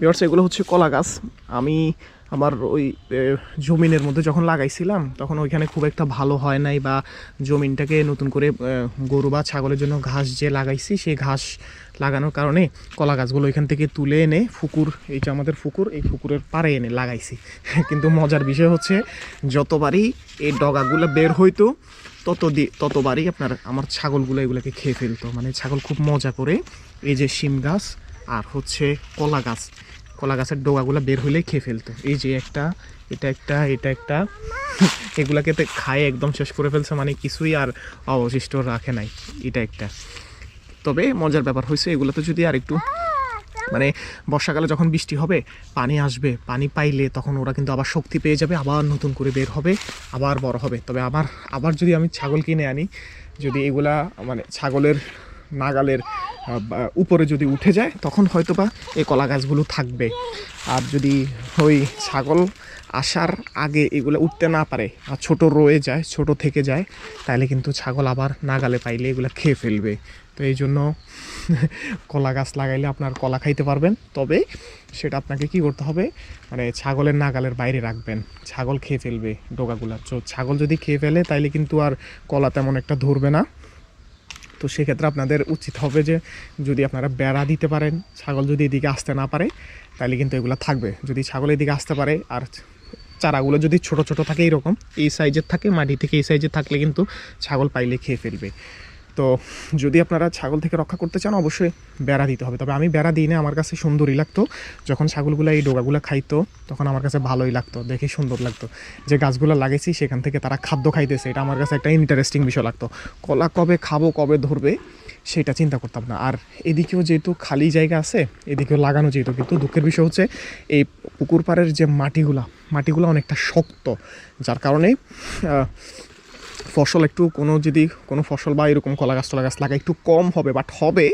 বিয়ার্স এগুলো হচ্ছে কলা গাছ। আমি আমার ওই জমিনের মধ্যে যখন লাগাইছিলাম, তখন ওইখানে খুব একটা ভালো হয় নাই বা জমিনটাকে নতুন করে গরু বা ছাগলের জন্য ঘাস যে লাগাইছি, সেই ঘাস লাগানোর কারণে কলা গাছগুলো এখান থেকে তুলে এনে ফুকুর এই যে আমাদের ফুকুর, এই ফুকুরের পাড়ে এনে লাগাইছি। কিন্তু মজার বিষয় হচ্ছে, যতবারই এই ডগাগুলো বের হইতো তত দি ততবারই আপনার আমার ছাগলগুলো এগুলোকে খেয়ে ফেলতো। মানে ছাগল খুব মজা করে, এই যে শিম গাছ আর হচ্ছে কলা গাছ। কলা গাছের ডোগাগুলো বের হইলেই খেয়ে ফেলতো। এই যে একটা, এটা একটা এটা একটা, এগুলাকে তো খায় একদম শেষ করে ফেলছে মানে কিছুই আর অবশিষ্ট রাখে নাই, এটা একটা। তবে মজার ব্যাপার হয়েছে এগুলোতে যদি আর একটু মানে বর্ষাকালে যখন বৃষ্টি হবে, পানি আসবে, পানি পাইলে তখন ওরা কিন্তু আবার শক্তি পেয়ে যাবে, আবার নতুন করে বের হবে, আবার বড় হবে। তবে আবার আবার যদি আমি ছাগল কিনে আনি, যদি এগুলা মানে ছাগলের নাগালের উপরে যদি উঠে যায়, তখন হয়তো বা এই কলা গাছগুলো থাকবে। আর যদি ওই ছাগল আসার আগে এগুলো উঠতে না পারে আর ছোট রয়ে যায়, ছোট থেকে যায়, তাহলে কিন্তু ছাগল আবার নাগালে পাইলে এগুলো খেয়ে ফেলবে। তো এই জন্য কলা গাছ লাগাইলে আপনার কলা খাইতে পারবেন। তবে সেটা আপনাকে কি করতে হবে মানে ছাগলের নাগালের বাইরে রাখবেন। ছাগল খেয়ে ফেলবে ডোকাগুলা তো ছাগল যদি খেয়ে ফেলে, তাইলে কিন্তু আর কলা তেমন একটা ধরবে না। তো সেক্ষেত্রে আপনাদের উচিত হবে যে যদি আপনারা বেড়া দিতে পারেন, ছাগল যদি এদিকে আসতে না পারে, তাহলে কিন্তু এগুলো থাকবে। যদি ছাগল এদিকে আসতে পারে আর চারাগুলো যদি ছোট ছোট থাকে এরকম, এই সাইজের থাকে, মাটি থেকে এই সাইজের থাকলে কিন্তু ছাগল পাইলে খেয়ে ফেলবে। তো যদি আপনারা ছাগল থেকে রক্ষা করতে চান, অবশ্যই বেড়া দিতে হবে। তবে আমি বেড়া দিই না, আমার কাছে সুন্দরই লাগতো। যখন ছাগলগুলো এই ডোগাগুলো খাইতো, তখন আমার কাছে ভালোই লাগতো, দেখে সুন্দর লাগতো। যে গাছগুলো লাগাইছি, সেখান থেকে তারা খাদ্য খাইতেছে, এটা আমার কাছে একটা ইন্টারেস্টিং বিষয় লাগতো। কলা কবে খাব, কবে ধরবে, সেটা চিন্তা করতাম না। আর এদিকেও যেহেতু খালি জায়গা আছে, এদিকেও লাগানো যেহেতু, কিন্তু দুঃখের বিষয় হচ্ছে, এই পুকুর পাড়ের যে মাটিগুলা, মাটিগুলো অনেকটা শক্ত। যার কারণে ফসল একটু কোনো যদি কোনো ফসল বা এরকম কলা গাছ টলা গাছ লাগা একটু কম হবে বাট হবে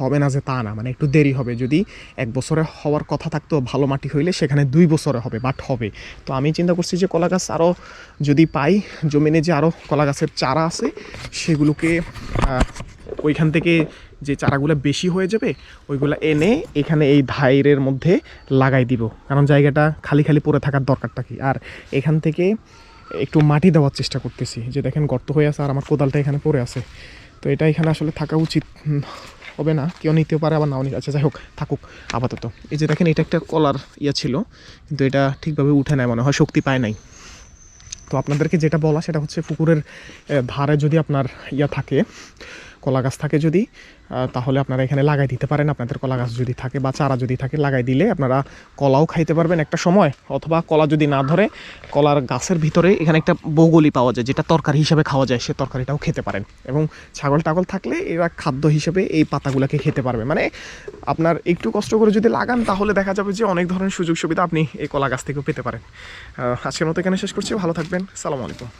হবে না যে তা না মানে একটু দেরি হবে। যদি এক বছরে হওয়ার কথা থাকতো, ভালো মাটি হইলে সেখানে দুই বছরে হবে বাট হবে। তো আমি চিন্তা করছি যে কলা গাছ আরও যদি পাই, জমিনে যে আরও কলা গাছের চারা আছে, সেগুলোকে ওইখান থেকে যে চারাগুলো বেশি হয়ে যাবে, ওইগুলো এনে এখানে এই ধাইরের মধ্যে লাগাই দিব। কারণ জায়গাটা খালি খালি পড়ে থাকার দরকারটা কি? আর এখান থেকে একটু মাটি দেওয়ার চেষ্টা করতেছি। যে দেখেন গর্ত হয়ে আছে আর আমার কোদালটা এখানে পড়ে আছে। তো এটা এখানে আসলে থাকা উচিত। হবে না, কেউ নিতেও পারে, আবার নাও নিতে আচ্ছা যাই হোক, থাকুক, আপাতত। এই যে দেখেন, এটা একটা কলার ইয়ে ছিল, কিন্তু এটা ঠিকভাবে উঠে নেয় মনে হয় শক্তি পায় নাই। তো আপনাদেরকে যেটা বলা, সেটা হচ্ছে পুকুরের ধারে যদি আপনার ইয়া থাকে কলা গাছ থাকে যদি তাহলে আপনারা এখানে লাগাই দিতে পারেন। আপনাদের কলা গাছ যদি থাকে বা চারা যদি থাকে, লাগাই দিলে আপনারা কলাও খাইতে পারবেন একটা সময়। অথবা কলা যদি না ধরে, কলার গাছের ভিতরে এখানে একটা বগলি পাওয়া যায়, যেটা তরকারি হিসেবে খাওয়া যায়, সে তরকারিটাও খেতে পারেন। এবং ছাগল টাগল থাকলে এরা খাদ্য হিসেবে এই পাতাগুলোকে খেতে পারবে। মানে আপনার একটু কষ্ট করে যদি লাগান, তাহলে দেখা যাবে যে অনেক ধরনের সুযোগ সুবিধা আপনি এই কলা গাছ থেকেও পেতে পারেন। আজকের মতো এখানে শেষ করছি। ভালো থাকবেন। সালাম আলাইকুম।